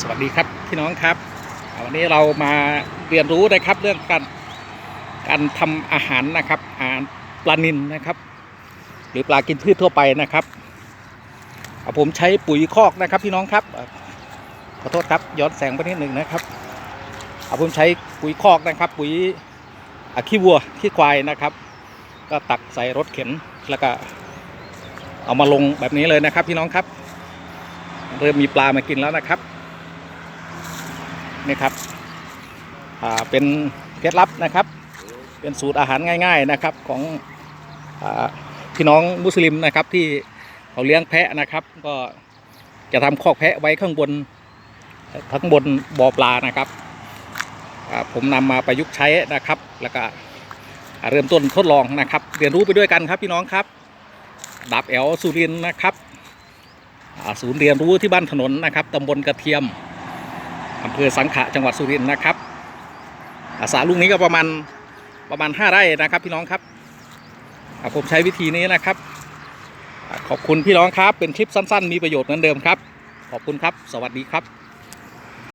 สวัสดีครับพี่น้องครับ วันนี้เรามาเรียนรู้นะครับเรื่องการการทำอาหารนะครับอาหารปลานิลนะครับ หรือปลากินพืชทั่วไปนะครับผมใช้ปุ๋ยคอกนะครับพี่น้องครับขอโทษครับย้อนแสงไปนิดหนึ่งนะครับผมใช้ปุ๋ยคอกนะครับ ปุ๋ยอ่าขี้วัวขี้ควายนะครับ ก็ตักใส่รถเข็นแล้วก็เอามาลงแบบนี้เลยนะครับพี่น้องครับ เริ่มมีปลามากินแล้วนะครับ นี่ครับเป็นเคล็ดลับนะครับ เป็นสูตรอาหารง่าย ๆนะครับของอพี่น้องมุสลิมนะครับที่เขาเลี้ยงแพะนะครับ ก็จะทำคอกแพะไว้ข้างบนทั้งบนบ่อปลานะครับผมนำมาประยุกต์ใช้นะครับ แล้วก็เริ่มต้นทดลองนะครับ เรียนรู้ไปด้วยกันครับพี่น้องครับดับแอลสุรินนะครับศูนย์เรียนรู้ที่บ้านถนนนะครับตำบลกระเทียม อำเภอสังขะจังหวัดสุรินทร์นะครับอาสาลูกนี้ก็ประมาณประมาณ 5 ไร่นะครับ พี่น้องครับผมใช้วิธีนี้นะครับ ขอบคุณพี่น้องครับเป็นคลิปสั้น ๆ มีประโยชน์เหมือนเดิมครับ ขอบคุณครับ สวัสดีครับ